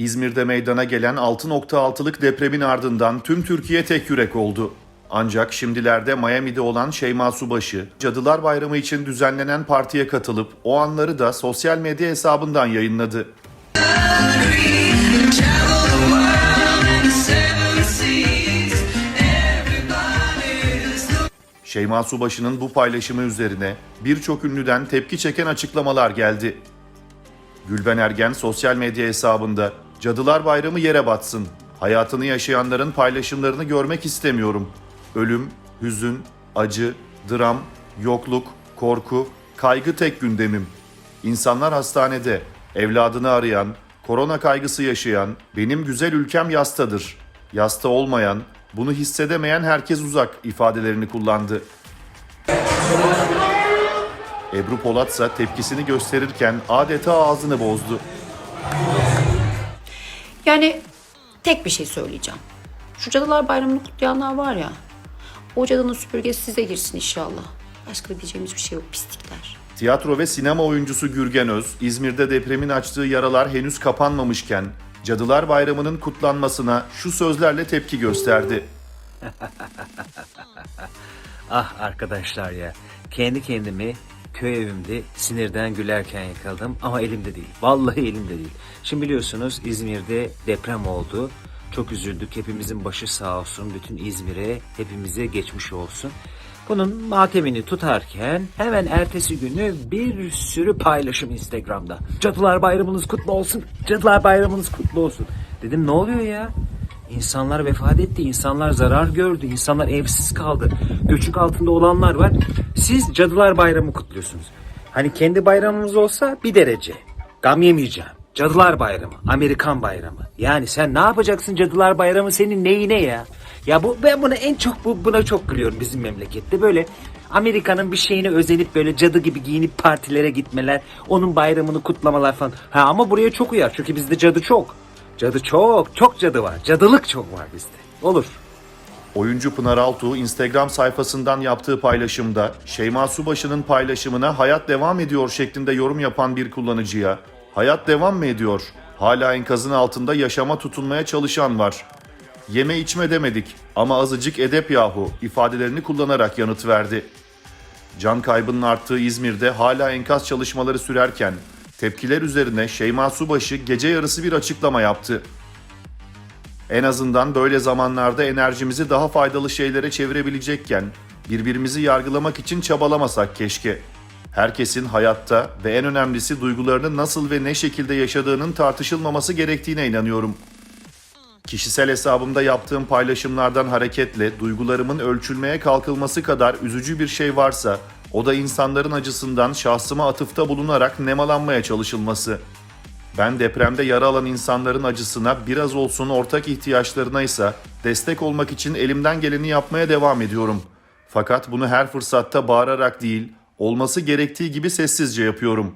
İzmir'de meydana gelen 6.6'lık depremin ardından tüm Türkiye tek yürek oldu. Ancak şimdilerde Miami'de olan Şeyma Subaşı, Cadılar Bayramı için düzenlenen partiye katılıp o anları da sosyal medya hesabından yayınladı. Şeyma Subaşı'nın bu paylaşımı üzerine birçok ünlüden tepki çeken açıklamalar geldi. Gülben Ergen sosyal medya hesabında Cadılar Bayramı yere batsın. Hayatını yaşayanların paylaşımlarını görmek istemiyorum. Ölüm, hüzün, acı, dram, yokluk, korku, kaygı tek gündemim. İnsanlar hastanede, evladını arayan, korona kaygısı yaşayan, benim güzel ülkem yastadır. Yasta olmayan, bunu hissedemeyen herkes uzak ifadelerini kullandı. Ebru Polat ise tepkisini gösterirken adeta ağzını bozdu. Yani tek bir şey söyleyeceğim. Şu Cadılar Bayramı'nı kutlayanlar var ya. O cadının süpürgesi size girsin inşallah. Başka diyeceğim hiçbir şey yok pislikler. Tiyatro ve sinema oyuncusu Gürgen Öz, İzmir'de depremin açtığı yaralar henüz kapanmamışken Cadılar Bayramı'nın kutlanmasına şu sözlerle tepki gösterdi. Ah arkadaşlar ya. Kendi kendimi köy evimde sinirden gülerken yakaladım ama elimde değil. Vallahi elimde değil. Şimdi biliyorsunuz İzmir'de deprem oldu. Çok üzüldük. Hepimizin başı sağ olsun. Bütün İzmir'e hepimize geçmiş olsun. Bunun matemini tutarken hemen ertesi günü bir sürü paylaşım Instagram'da. Cadılar bayramınız kutlu olsun. Cadılar bayramınız kutlu olsun. Dedim ne oluyor ya? İnsanlar vefat etti, insanlar zarar gördü, insanlar evsiz kaldı. Göçük altında olanlar var. Siz Cadılar Bayramı kutluyorsunuz. Hani kendi bayramımız olsa bir derece. Gam yemeyeceğim. Cadılar Bayramı, Amerikan Bayramı. Yani sen ne yapacaksın Cadılar Bayramı senin neyine ya? Ya bu ben buna en çok bu, buna çok gülüyorum bizim memlekette. Böyle Amerika'nın bir şeyine özenip böyle cadı gibi giyinip partilere gitmeler, onun bayramını kutlamalar falan. Ha ama buraya çok uyar çünkü bizde cadı çok. Cadı çok, çok cadı var. Cadılık çok var bizde. Olur. Oyuncu Pınar Altuğ Instagram sayfasından yaptığı paylaşımda Şeyma Subaşı'nın paylaşımına hayat devam ediyor şeklinde yorum yapan bir kullanıcıya hayat devam mı ediyor? Hala enkazın altında yaşama tutunmaya çalışan var. Yeme içme demedik ama azıcık edep yahu ifadelerini kullanarak yanıt verdi. Can kaybının arttığı İzmir'de hala enkaz çalışmaları sürerken tepkiler üzerine Şeyma Subaşı gece yarısı bir açıklama yaptı. En azından böyle zamanlarda enerjimizi daha faydalı şeylere çevirebilecekken birbirimizi yargılamak için çabalamasak keşke. Herkesin hayatta ve en önemlisi duygularını nasıl ve ne şekilde yaşadığının tartışılmaması gerektiğine inanıyorum. Kişisel hesabımda yaptığım paylaşımlardan hareketle duygularımın ölçülmeye kalkılması kadar üzücü bir şey varsa o da insanların acısından şahsıma atıfta bulunarak nemalanmaya çalışılması. Ben depremde yara alan insanların acısına biraz olsun ortak ihtiyaçlarına ise destek olmak için elimden geleni yapmaya devam ediyorum. Fakat bunu her fırsatta bağırarak değil, olması gerektiği gibi sessizce yapıyorum.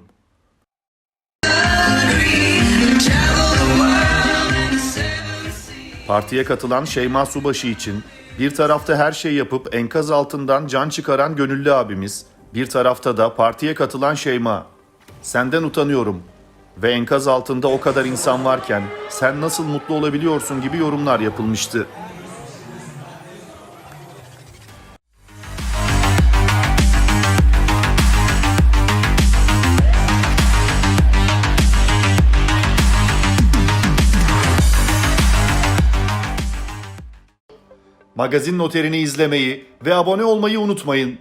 Partiye katılan Şeyma Subaşı için bir tarafta her şey yapıp enkaz altından can çıkaran gönüllü abimiz, bir tarafta da partiye katılan Şeyma. Senden utanıyorum ve enkaz altında o kadar insan varken sen nasıl mutlu olabiliyorsun gibi yorumlar yapılmıştı. Magazin noterini izlemeyi ve abone olmayı unutmayın.